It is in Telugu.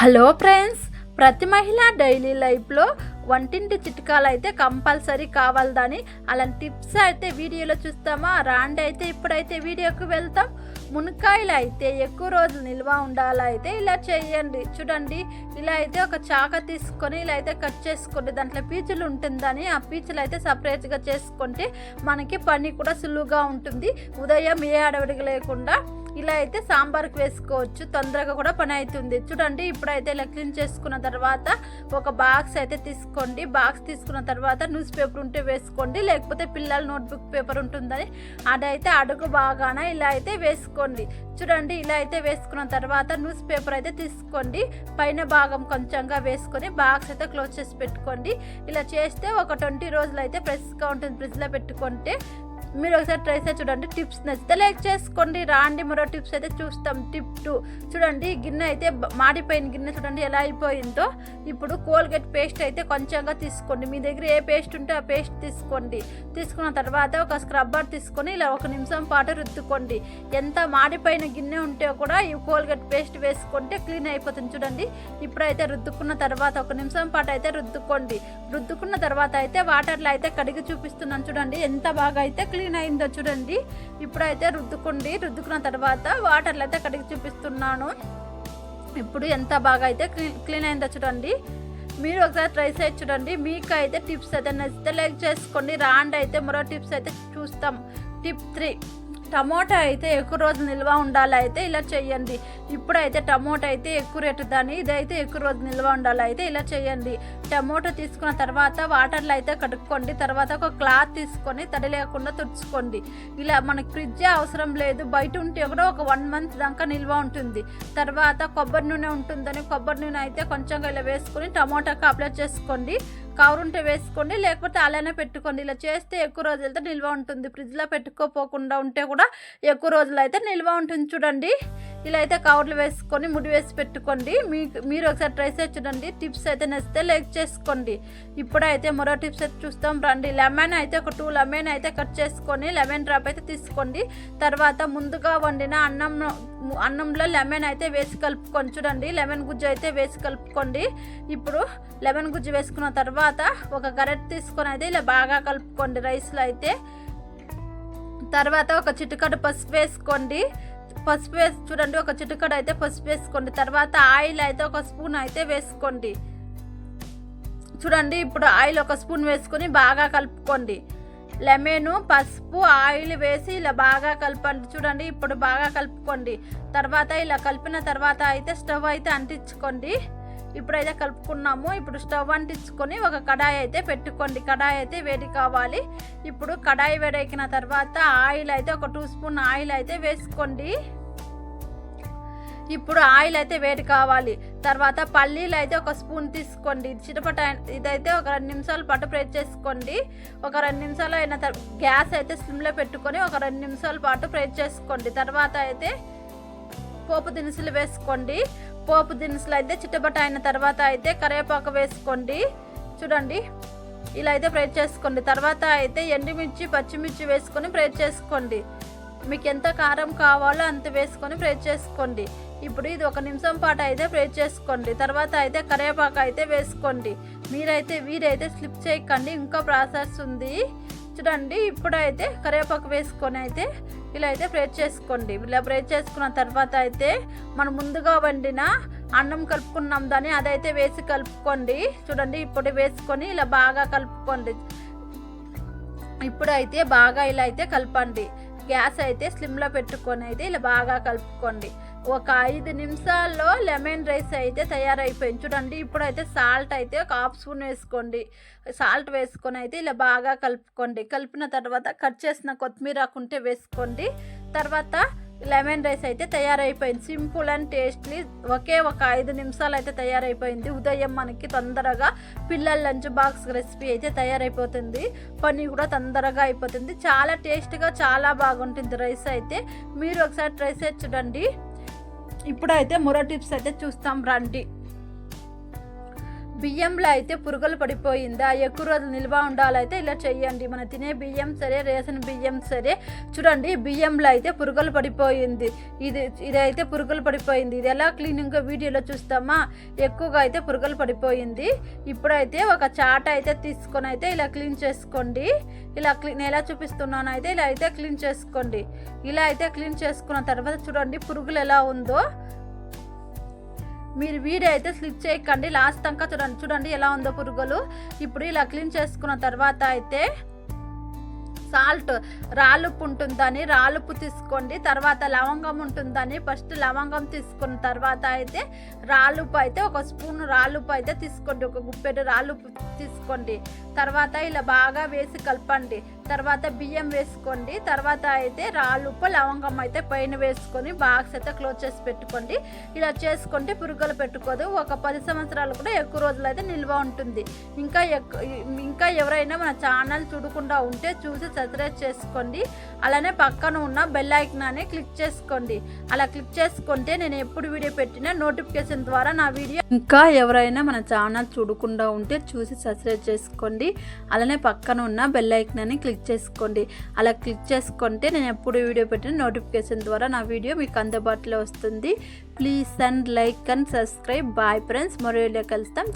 హలో ఫ్రెండ్స్ ప్రతి మహిళ డైలీ లైఫ్లో వంటింటి చిట్కాలు అయితే కంపల్సరీ కావాలని అలాంటి టిప్స్ అయితే వీడియోలో చూస్తామా? రాండి అయితే ఇప్పుడైతే వీడియోకి వెళ్తాం. మునక్కాయలు అయితే ఎక్కువ రోజులు నిల్వ ఉండాలైతే ఇలా చేయండి. చూడండి ఇలా అయితే ఒక చాక తీసుకొని ఇలా అయితే కట్ చేసుకోండి. దాంట్లో పీచులు ఉంటుందని ఆ పీచులు అయితే సపరేట్గా చేసుకుంటే మనకి పని కూడా సులువుగా ఉంటుంది. ఉదయం ఏ అడవిడికి లేకుండా ఇలా అయితే సాంబార్కి వేసుకోవచ్చు. తొందరగా కూడా పని అవుతుంది. చూడండి ఇప్పుడైతే ఇలా క్లీన్ చేసుకున్న తర్వాత ఒక బాక్స్ అయితే తీసుకోండి. బాక్స్ తీసుకున్న తర్వాత న్యూస్ పేపర్ ఉంటే వేసుకోండి. లేకపోతే పిల్లల నోట్బుక్ పేపర్ ఉంటుందని అదైతే అడుగు బాగాన ఇలా అయితే వేసుకోండి. చూడండి ఇలా అయితే వేసుకున్న తర్వాత న్యూస్ పేపర్ అయితే తీసుకోండి. పైన భాగం కొంచెంగా వేసుకొని బాక్స్ అయితే క్లోజ్ చేసి పెట్టుకోండి. ఇలా చేస్తే ఒక ట్వంటీ రోజులు అయితే ఫ్రెష్గా ఉంటుంది. ఫ్రిడ్జ్లో పెట్టుకుంటే మీరు ఒకసారి ట్రై చేసి చూడండి. టిప్స్ నచ్చితే లైక్ చేసుకోండి. రాండి. మరో టిప్స్ అయితే చూస్తాం. టిప్ టూ చూడండి గిన్నె అయితే మాడిపోయిన గిన్నె చూడండి ఎలా అయిపోయిందో. ఇప్పుడు కోల్గేట్ పేస్ట్ అయితే కొంచెంగా తీసుకోండి. మీ దగ్గర ఏ పేస్ట్ ఉంటే ఆ పేస్ట్ తీసుకోండి. తీసుకున్న తర్వాత ఒక స్క్రబ్బర్ తీసుకొని ఇలా ఒక నిమిషం పాటు రుద్దుకోండి. ఎంత మాడిపోయిన గిన్నె ఉంటే కూడా ఈ కోల్గేట్ పేస్ట్ వేసుకుంటే క్లీన్ అయిపోతుంది చూడండి. ఇప్పుడైతే రుద్దుకున్న తర్వాత ఒక నిమిషం పాటు అయితే రుద్దుకోండి. రుద్దుకున్న తర్వాత అయితే వాటర్లో అయితే కడిగి చూపిస్తున్నాను చూడండి. ఎంత బాగా అయితే క్లీన్ అయిందో చూడండి. ఇప్పుడైతే రుద్దుకోండి రుద్దుకున్న తర్వాత వాటర్లు అయితే కడిగి చూపిస్తున్నాను. ఇప్పుడు ఎంత బాగా అయితే క్లీన్ క్లీన్ అయిందో చూడండి. మీరు ఒకసారి ట్రై చేసి చూడండి. మీకు అయితే టిప్స్ అయితే నచ్చితే లైక్ చేసుకోండి. రాండి అయితే మరో టిప్స్ అయితే చూస్తాం. Tip three. టమోటా అయితే ఎక్కువ రోజులు నిల్వ ఉండాలి అయితే ఇలా చేయండి. ఇప్పుడైతే టమోటా అయితే ఎక్కువ రేటు దాని ఇదైతే ఎక్కువ రోజులు నిల్వ ఉండాలి అయితే ఇలా చేయండి. టమోటా తీసుకున్న తర్వాత వాటర్లో అయితే కడుక్కోండి. తర్వాత ఒక క్లాత్ తీసుకొని తడి లేకుండా తుడుచుకోండి. ఇలా మనకి ఫ్రిడ్జ్ అవసరం లేదు. బయట ఉంటే కూడా ఒక వన్ మంత్ దాకా నిల్వ ఉంటుంది. తర్వాత కొబ్బరి నూనె ఉంటుందని కొబ్బరి నూనె అయితే కొంచెంగా ఇలా వేసుకొని టమోటాకి అప్లై చేసుకోండి. కవర్ ఉంటే వేసుకోండి లేకపోతే అలానే పెట్టుకోండి. ఇలా చేస్తే ఎక్కువ రోజులైతే నిల్వ ఉంటుంది. ఫ్రిడ్జ్లో పెట్టుకోపోకుండా ఉంటే కూడా ఎక్కువ రోజులు అయితే నిల్వ ఉంటుంది చూడండి. ఇలా అయితే కవర్లు వేసుకొని ముడి వేసి పెట్టుకోండి. మీకు మీరు ఒకసారి ట్రై చేసి చూడండి. టిప్స్ అయితే నచ్చితే లైక్ చేసుకోండి. ఇప్పుడైతే మరో టిప్స్ అయితే చూస్తాం. రండి. లెమన్ అయితే ఒక టూ లెమన్ అయితే కట్ చేసుకొని లెమన్ డ్రాప్ అయితే తీసుకోండి. తర్వాత ముందుగా వండిన అన్నం అన్నంలో లెమన్ అయితే వేసి కలుపుకొని చూడండి. లెమన్ గుజ్జు అయితే వేసి కలుపుకోండి. ఇప్పుడు లెమన్ గుజ్జు వేసుకున్న తర్వాత ఒక గరెట్ తీసుకొని అయితే ఇలా బాగా కలుపుకోండి రైస్లో అయితే. తర్వాత ఒక చిటికడు పసుపు వేసుకోండి. పసుపు వేసి చూడండి ఒక చిటికడు అయితే పసుపు వేసుకోండి. తర్వాత ఆయిల్ అయితే ఒక స్పూన్ అయితే వేసుకోండి. చూడండి ఇప్పుడు ఆయిల్ ఒక స్పూన్ వేసుకొని బాగా కలుపుకోండి. లెమన్ పసుపు ఆయిల్ వేసి ఇలా బాగా కలపండి. చూడండి ఇప్పుడు బాగా కలుపుకోండి. తర్వాత ఇలా కలిపిన తర్వాత అయితే స్టవ్ అయితే అంటించుకోండి. ఇప్పుడైతే కలుపుకున్నాము. ఇప్పుడు స్టవ్ అంటించుకొని ఒక కడాయి అయితే పెట్టుకోండి. కడాయి అయితే వేడి కావాలి. ఇప్పుడు కడాయి వేడెక్కిన తర్వాత ఆయిల్ అయితే ఒక టూ స్పూన్ ఆయిల్ అయితే వేసుకోండి. ఇప్పుడు ఆయిల్ అయితే వేడి కావాలి. తర్వాత పల్లీలు అయితే ఒక స్పూన్ తీసుకోండి. చిటపట ఇదైతే ఒక రెండు నిమిషాల పాటు ఫ్రై చేసుకోండి. ఒక రెండు నిమిషాలు అయిన గ్యాస్ అయితే స్లిమ్లో పెట్టుకొని ఒక రెండు నిమిషాల పాటు ఫ్రై చేసుకోండి. తర్వాత అయితే పోపు దినుసులు వేసుకోండి. పోపు దినుసులు అయితే చిట్టబట్ట అయిన తర్వాత అయితే కరివేపాకు వేసుకోండి. చూడండి. ఇలా అయితే ఫ్రై చేసుకోండి. తర్వాత అయితే ఎండుమిర్చి పచ్చిమిర్చి వేసుకొని ఫ్రై చేసుకోండి. మీకు ఎంత కారం కావాలో అంత వేసుకొని ఫ్రై చేసుకోండి. ఇప్పుడు ఇది ఒక నిమిషం పాటు అయితే ఫ్రై చేసుకోండి. తర్వాత అయితే కరివేపాకు అయితే వేసుకోండి. మీరైతే వీరైతే స్లిప్ చేయకండి. ఇంకా ప్రాసెస్ ఉంది. చూడండి ఇప్పుడైతే కరివేపాకు వేసుకొని అయితే ఇలా అయితే ఫ్రై చేసుకోండి. ఇలా ఫ్రై చేసుకున్న తర్వాత అయితే మనం ముందుగా వండిన అన్నం కలుపుకున్నాం దాన్ని అదైతే వేసి కలుపుకోండి. చూడండి ఇప్పుడు వేసుకొని ఇలా బాగా కలుపుకోండి. ఇప్పుడైతే బాగా ఇలా అయితే కలపండి. గ్యాస్ అయితే స్లిమ్లో పెట్టుకొని అయితే ఇలా బాగా కలుపుకోండి. ఒక ఐదు నిమిషాల్లో లెమన్ రైస్ అయితే తయారైపోయింది. చూడండి ఇప్పుడైతే సాల్ట్ అయితే ఒక హాఫ్ స్పూన్ వేసుకోండి. సాల్ట్ వేసుకొని అయితే ఇలా బాగా కలుపుకోండి. కలిపిన తర్వాత కట్ చేసిన కొత్తిమీర ఉంటే వేసుకోండి. తర్వాత లెమన్ రైస్ అయితే తయారైపోయింది. సింపుల్ అండ్ టేస్ట్లీ ఒకే ఒక ఐదు నిమిషాలు అయితే తయారైపోయింది. ఉదయం మనకి తొందరగా పిల్లల లంచ్ బాక్స్ రెసిపీ అయితే తయారైపోతుంది. పని కూడా తొందరగా అయిపోతుంది. చాలా టేస్ట్గా చాలా బాగుంటుంది రైస్ అయితే. మీరు ఒకసారి ట్రై చేసి చూడండి. ఇప్పుడైతే మరో టిప్స్ అయితే చూస్తాం రండి. బియ్యంలో అయితే పురుగులు పడిపోయిందా. ఎక్కువ రోజులు నిల్వ ఉండాలైతే ఇలా చేయండి మనం తినే బియ్యం సరే రేషన్ బియ్యం సరే. చూడండి బియ్యంలో అయితే పురుగులు పడిపోయింది. ఇది ఇదైతే పురుగులు పడిపోయింది. ఇది ఎలా క్లీనింగ్ వీడియోలో చూస్తామా? ఎక్కువగా అయితే పురుగులు పడిపోయింది. ఇప్పుడైతే ఒక చాట అయితే తీసుకొని అయితే ఇలా క్లీన్ చేసుకోండి. ఇలా క్లీన్ ఎలా చూపిస్తున్నాను అయితే ఇలా అయితే క్లీన్ చేసుకోండి. ఇలా అయితే క్లీన్ చేసుకున్న తర్వాత చూడండి పురుగులు ఎలా ఉందో. మీరు వీడియో అయితే స్లిప్ చేయకండి. లాస్ట్ దాకా చూడండి. చూడండి ఎలా ఉందో పురుగులు. ఇప్పుడు ఇలా క్లీన్ చేసుకున్న తర్వాత అయితే సాల్ట్ రాళ్ళుప్పు ఉంటుందని రాళ్ళుప్పు తీసుకోండి. తర్వాత లవంగం ఉంటుందని ఫస్ట్ లవంగం తీసుకున్న తర్వాత అయితే రాళ్ళుప్పు అయితే ఒక స్పూన్ రాళ్ళుప్పు అయితే తీసుకోండి. ఒక గుప్పెడు రాళ్ళుప్పు తీసుకోండి. తర్వాత ఇలా బాగా వేసి కలపండి. తర్వాత బియ్యం వేసుకోండి. తర్వాత అయితే రాళ్ళుప్పు లవంగం అయితే పైన వేసుకొని బాక్స్ అయితే క్లోజ్ చేసి పెట్టుకోండి. ఇలా చేసుకుంటే పురుగులు పెట్టుకోదు. ఒక పది సంవత్సరాలు కూడా ఎక్కువ రోజులు అయితే నిల్వ ఉంటుంది. ఇంకా ఎక్కు ఇంకా ఎవరైనా మన ఛానల్ చూడకుండా ఉంటే చూసి సబ్స్క్రైబ్ చేసుకోండి. అలానే పక్కన ఉన్న బెల్ ఐకాన్ని క్లిక్ చేసుకోండి. అలా క్లిక్ చేసుకుంటే నేను ఎప్పుడు వీడియో పెట్టినా నోటిఫికేషన్ ద్వారా నా వీడియో ఇంకా ఎవరైనా మన ఛానల్ చూడకుండా ఉంటే చూసి సబ్స్క్రైబ్ చేసుకోండి. అలానే పక్కన ఉన్న బెల్ ఐకాన్ని క్లిక్ చేసుకోండి. అలా క్లిక్ చేసుకుంటే నేను ఎప్పుడు వీడియో పెట్టిన నోటిఫికేషన్ ద్వారా నా వీడియో మీకు అందుబాటులో వస్తుంది. Please and like and subscribe. Bye friends మరో వీడియో కలుస్తాం